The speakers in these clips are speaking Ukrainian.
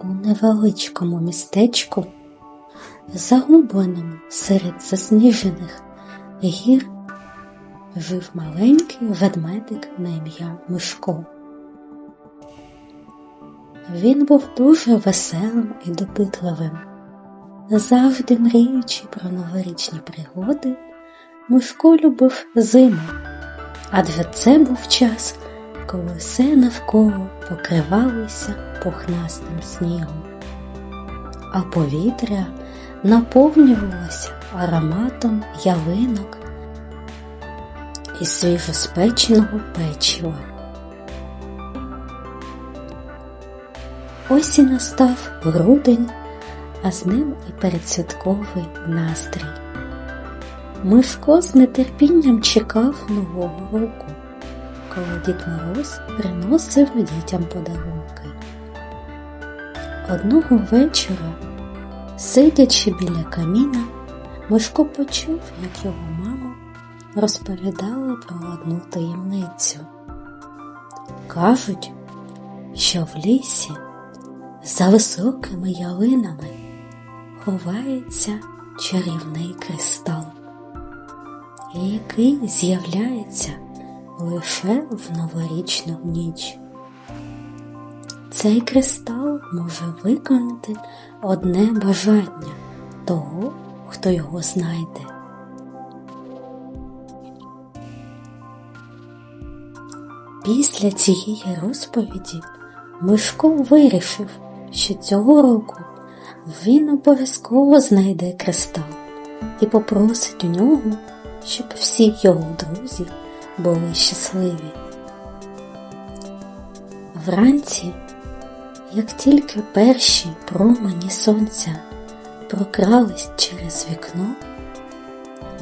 У невеличкому містечку, загубленому серед засніжених гір, жив маленький ведмедик на ім'я Мишко. Він був дуже веселим і допитливим, завжди мріючи про новорічні пригоди, Мишко любив зиму, адже це був час, коли все навколо покривалося пухнастим снігом, а повітря наповнювалося ароматом ялинок і свіжоспеченого печива. Ось і настав грудень, а з ним і передсвятковий настрій. Мишко з нетерпінням чекав нового року, коли Дід Мороз приносив дітям подарунки. Одного вечора, сидячи біля каміна, Мишко почув, як його мама розповідала про одну таємницю. Кажуть, що в лісі за високими ялинами ховається чарівний кристал, який з'являється лише в новорічну ніч. Цей кристал може виконати одне бажання того, хто його знайде. Після цієї розповіді Мишко вирішив, що цього року він обов'язково знайде кристал і попросить у нього, щоб всі його друзі були щасливі. Вранці, як тільки перші промені сонця прокрались через вікно,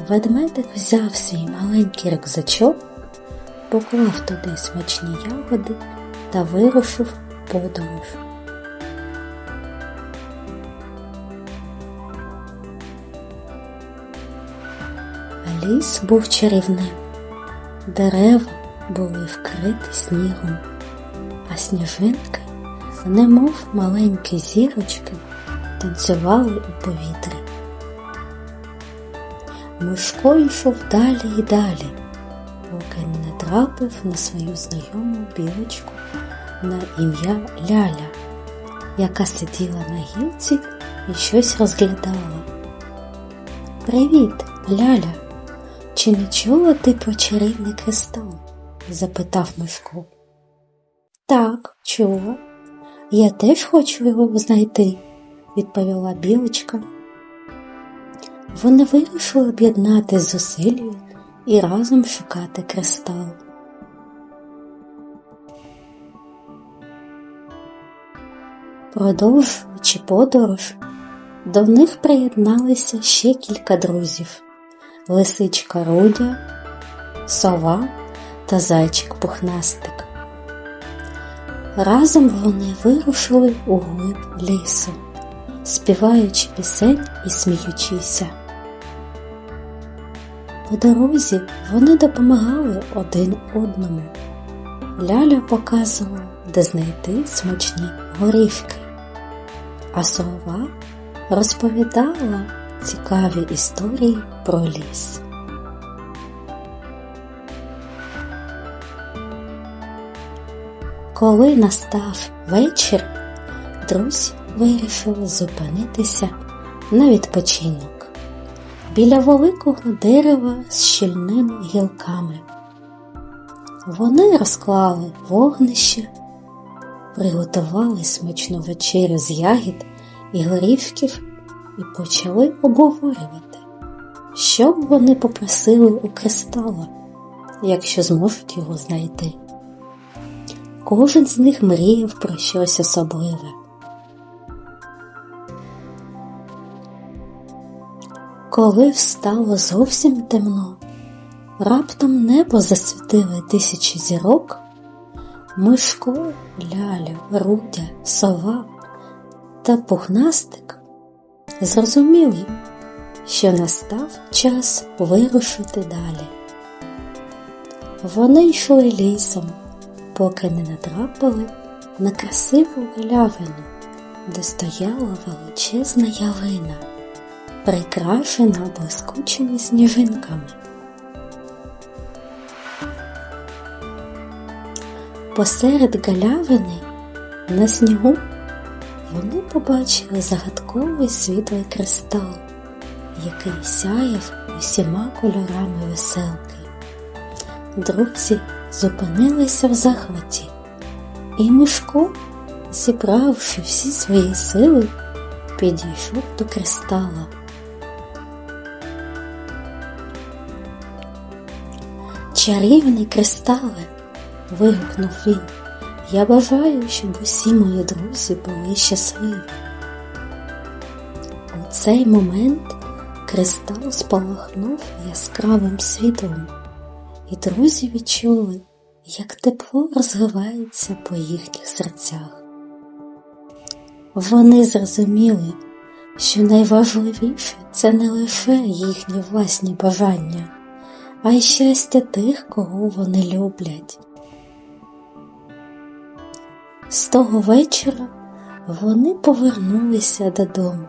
ведмедик взяв свій маленький рюкзачок, поклав туди смачні ягоди та вирушив подорож. Ліс був чарівним, дерева були вкриті снігом, а сніжинки, немов маленькі зірочки, танцювали у повітрі. Мишко йшов далі і далі, поки не натрапив на свою знайому білочку на ім'я Ляля, яка сиділа на гілці і щось розглядала. Привіт, Ляля! Чи не чула ти про чарівний кристал? запитав Мишко. Так, чула. Я теж хочу його знайти, відповіла білочка. Вони вирішили об'єднати зусилля і разом шукати кристал. Продовжуючи подорож, до них приєдналися ще кілька друзів лисичка Рудя, сова та зайчик пухнастик. Разом вони вирушили у глиб лісу, співаючи пісень і сміючися. По дорозі вони допомагали один одному. Ляля показувала, де знайти смачні горішки, а сова розповідала цікаві історії про ліс. Коли настав вечір, друзі вирішили зупинитися на відпочинок біля великого дерева з щільними гілками. Вони розклали вогнище, приготували смачну вечерю з ягід і горішків і почали обговорювати, що б вони попросили у кристала, якщо зможуть його знайти. Кожен з них мріяв про щось особливе. Коли встало зовсім темно, раптом небо засвітили тисячі зірок, Мишко, ляля, рудя, сова та пухнастик зрозуміли, що настав час вирушити далі. Вони йшли лісом, поки не натрапили на красиву галявину, де стояла величезна ялина, прикрашена блискучими сніжинками. Посеред галявини на снігу вони побачили загадковий світлий кристал, який сяяв усіма кольорами веселки. Друзі зупинилися в захваті, і Мишко, зібравши всі свої сили, підійшов до кристала. Чарівний кристале, вигукнув він. Я бажаю, щоб усі мої друзі були щасливі. У цей момент кристал спалахнув яскравим світлом, і друзі відчули, як тепло розливається по їхніх серцях. Вони зрозуміли, що найважливіше це не лише їхні власні бажання, а й щастя тих, кого вони люблять. З того вечора вони повернулися додому,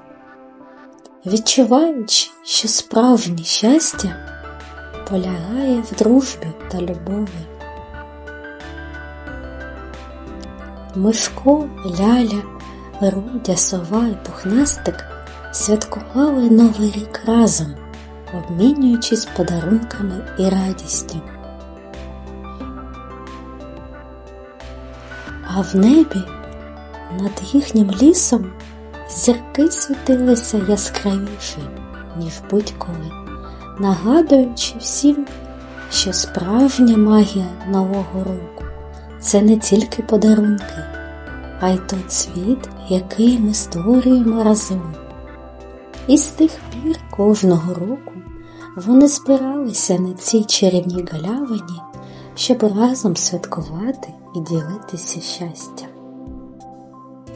відчуваючи, що справжнє щастя полягає в дружбі та любові. Мишко, Ляля, Рудя, Сова і Пухнастик святкували Новий рік разом, обмінюючись подарунками і радістю. А в небі над їхнім лісом зірки світилися яскравіше, ніж будь-коли, нагадуючи всім, що справжня магія Нового року це не тільки подарунки, а й той світ, який ми створюємо разом. І з тих пір кожного року вони збиралися на цій чарівній галявині, щоб разом святкувати і ділитися щастям.